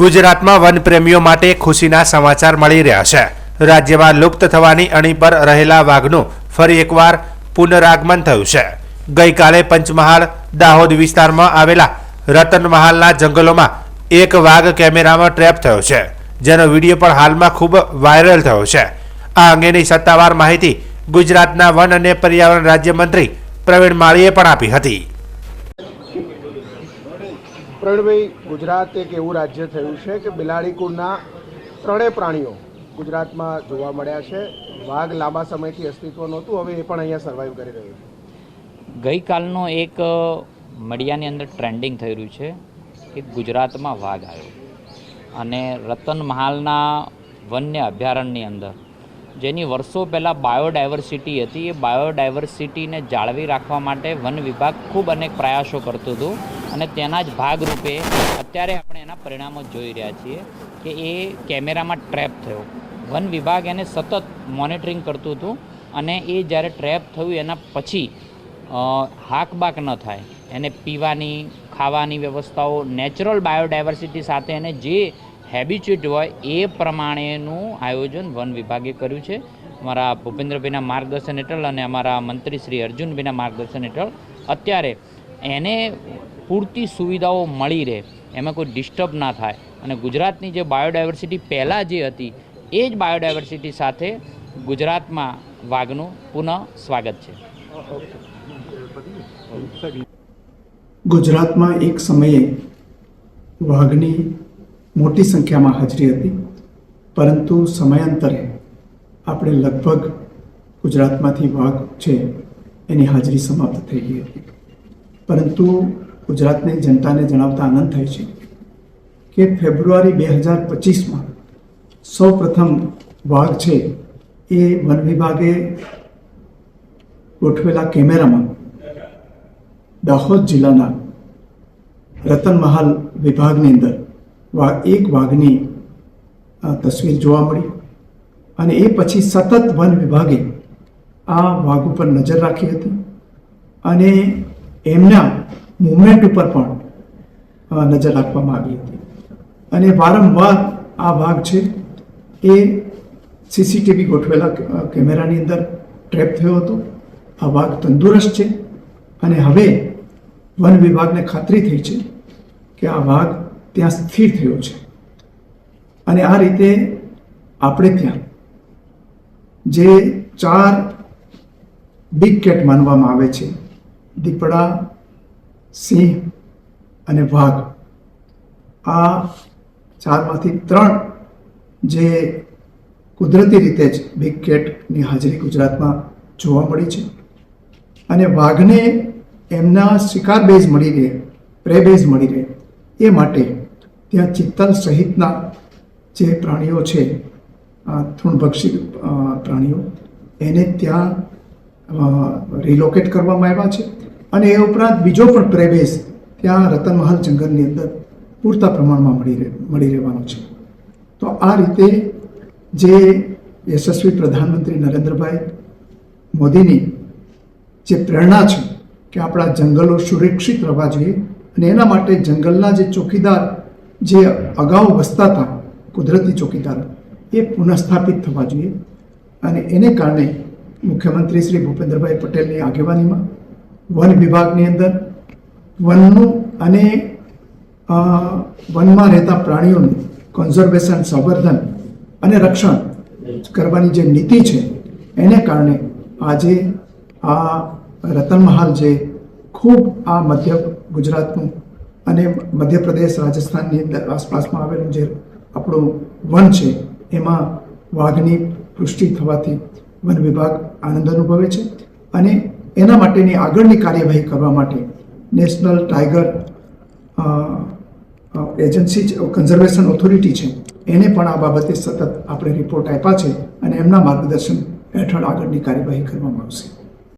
ગુજરાતમાં વનપ્રેમીઓ માટે ખુશીના સમાચાર મળી રહ્યા છે. રાજ્યમાં લુપ્ત થવાની અણી પર રહેલા વાઘનું ફરી એકવાર પુનરાગમન થયું છે. ગઈકાલે પંચમહાલ, દાહોદ વિસ્તારમાં આવેલા રતનમહાલના જંગલોમાં એક વાઘ કેમેરામાં ટ્રેપ થયો છે, જેનો વીડિયો પણ હાલમાં ખૂબ વાયરલ થયો છે. આ અંગેની સત્તાવાર માહિતી ગુજરાતના વન અને પર્યાવરણ રાજ્યમંત્રી પ્રવીણ માળીએ પણ આપી હતી. પ્રવીણભાઈ, ગુજરાત એક એવું રાજ્ય થયું છે કે બિલાડી કુળના ત્રણેય પ્રાણીઓ ગુજરાતમાં જોવા મળ્યા છે. વાઘ લાંબા સમયથી અસ્તિત્વ નહોતું, હવે એ પણ અહીંયા સર્વાઈવ કરી રહ્યું છે. ગઈકાલનો એક મીડિયાની અંદર ટ્રેન્ડિંગ થઈ રહ્યું છે કે ગુજરાતમાં વાઘ આવ્યો. અને રતન મહાલના વન્ય અભયારણ્યની અંદર, જેની વર્ષો પહેલાં બાયોડાયવર્સિટી હતી, એ બાયોડાયવર્સિટીને જાળવી રાખવા માટે વન વિભાગ ખૂબ અનેક પ્રયાસો કરતું હતું. અને તેના જ ભાગરૂપે અત્યારે આપણે એના પરિણામો જોઈ રહ્યા છીએ કે એ કેમેરામાં ટ્રેપ થયો. વન વિભાગ એને સતત મોનિટરિંગ કરતું હતું અને એ જ્યારે ટ્રેપ થયું એના પછી હાકબાક ન થાય. એને પીવાની, ખાવાની વ્યવસ્થાઓ, નેચરલ બાયોડાયવર્સિટી સાથે એને જે હેબિચ્યુટ હોય એ પ્રમાણેનું આયોજન વન વિભાગે કર્યું છે. અમારા ભૂપેન્દ્રભાઈના માર્ગદર્શન હેઠળ અને અમારા મંત્રી શ્રી અર્જુનભાઈના માર્ગદર્શન હેઠળ અત્યારે એને પૂરતી સુવિધાઓ મળી રહે, એમાં કોઈ ડિસ્ટર્બ ના થાય. અને ગુજરાતની જે બાયોડાયવર્સિટી પહેલાં જે હતી, એ જ બાયોડાયવર્સિટી સાથે ગુજરાતમાં વાઘનું પુનઃ સ્વાગત છે. ગુજરાતમાં એક સમયે વાઘની મોટી સંખ્યામાં હાજરી હતી, પરંતુ સમયાંતરે આપણે લગભગ ગુજરાતમાંથી વાઘ છે, એની હાજરી સમાપ્ત થઈ ગઈ હતી. પરંતુ ગુજરાતની જનતાને જણાવતા આનંદ થાય છે કે ફેબ્રુઆરી બે હજાર પચીસમાં સૌ પ્રથમ વાઘ છે એ વન વિભાગે ગોઠવેલા કેમેરામાં દાહોદ જિલ્લાના રતનમહાલ વિભાગની અંદર વા એક વાઘની તસવીર જોવા મળી અને એ પછી સતત વન વિભાગે આ વાઘ ઉપર નજર રાખી હતી અને એમના મુવમેન્ટ ઉપર પણ નજર રાખવામાં આવી હતી. અને વારંવાર આ વાઘ છે એ સીસીટીવી ગોઠવેલા કેમેરાની અંદર ટ્રેપ થયો હતો. આ વાઘ તંદુરસ્ત છે અને હવે વન વિભાગને ખાતરી થઈ છે કે આ વાઘ ત્યાં સ્થિર થયો છે. અને આ રીતે આપણે ત્યાં જે ચાર બિગ કેટ માનવામાં આવે છે, દીપડા સિંહ અને વાઘ. આ ચારમાંથી ત્રણ જે કુદરતી રીતે જ બિગ કેટની હાજરી ગુજરાતમાં જોવા મળી છે. અને વાઘને એમના શિકાર બેઝ મળી રહે પ્રે બેઝ મળી રહે, એ માટે ત્યાં ચિત્તલ સહિતના જે પ્રાણીઓ છે તૃણભક્ષી પ્રાણીઓ, એને ત્યાં રિલોકેટ કરવામાં આવ્યા છે. અને એ ઉપરાંત બીજો પણ પ્રવેશ ત્યાં રતનમહાલ જંગલની અંદર પૂરતા પ્રમાણમાં મળી રહે, મળી રહેવાનો છે. તો આ રીતે જે યશસ્વી પ્રધાનમંત્રી નરેન્દ્રભાઈ મોદીની જે પ્રેરણા છે કે આપણા જંગલો સુરક્ષિત રહેવા જોઈએ અને એના માટે જંગલના જે ચોકીદાર જે અગાઉ વસતા હતા, કુદરતી ચોકીદાર, એ પુનઃસ્થાપિત થવા જોઈએ. અને એને કારણે મુખ્યમંત્રી શ્રી ભૂપેન્દ્રભાઈ પટેલની આગેવાનીમાં વન વિભાગની અંદર વનનું અને વનમાં રહેતા પ્રાણીઓનું કન્ઝર્વેશન સંવર્ધન અને રક્ષણ કરવાની જે નીતિ છે, એને કારણે આજે આ રતનમહાલ જે ખૂબ આ મધ્ય ગુજરાતનું અને મધ્યપ્રદેશ, રાજસ્થાનની અંદર આસપાસમાં આવેલું જે આપણું વન છે, એમાં વાઘની પુષ્ટિ થવાથી વન વિભાગ આનંદ અનુભવે છે અને એના માટેની આગળની કાર્યવાહી કરવા માટે national tiger agency conservation authority છે, એને પણ આ બાબતે સતત આપણે રિપોર્ટ આપ્યા છે અને એમના માર્ગદર્શન હેઠળ આગળની કાર્યવાહી કરવામાં આવશે.